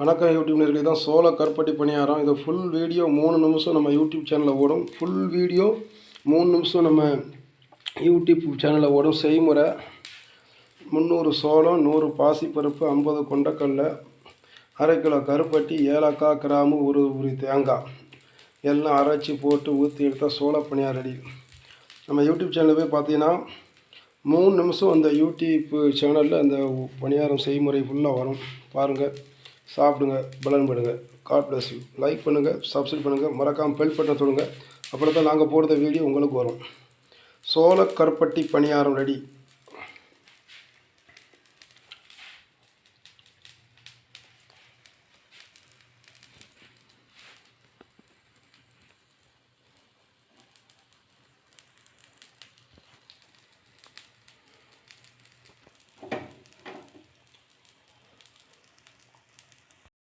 வணக்கம் யூடியூப் நேர்களே தான் சோள கருப்பட்டி பணியாரம். இது ஃபுல் வீடியோ மூணு நிமிஷம் நம்ம யூடியூப் சேனலில் ஓடும். ஃபுல் வீடியோ மூணு நிமிஷம் நம்ம யூடியூப் சேனலில் ஓடும். செய்முறை முந்நூறு சோளம் நூறு பாசிப்பருப்பு ஐம்பது கொண்டக்கல்ல அரை கிலோ கருப்பட்டி ஏலக்காய் கிராமு ஒரு உரி தேங்காய். எல்லாம் அரைச்சி போட்டு ஊற்றி எடுத்தால் சோள பணியார் ரெடி. நம்ம யூடியூப் சேனலில் போய் பார்த்தீங்கன்னா மூணு நிமிஷம் அந்த யூடியூப் சேனலில் அந்த பணியாரம் செய்முறை ஃபுல்லாக வரும். பாருங்கள் சாப்பிடுங்க பலன் பண்ணுங்கள் காட் பிளஸ் யூ லைக் பண்ணுங்கள் சப்ஸ்கிரைப் பண்ணுங்கள் மறக்காமல் பெல் பட்டனை தொடுங்க. அப்புறம் தான் நாங்கள் போடுற வீடியோ உங்களுக்கு வரும். சோள கருப்பட்டி பணியாரம் ரெடி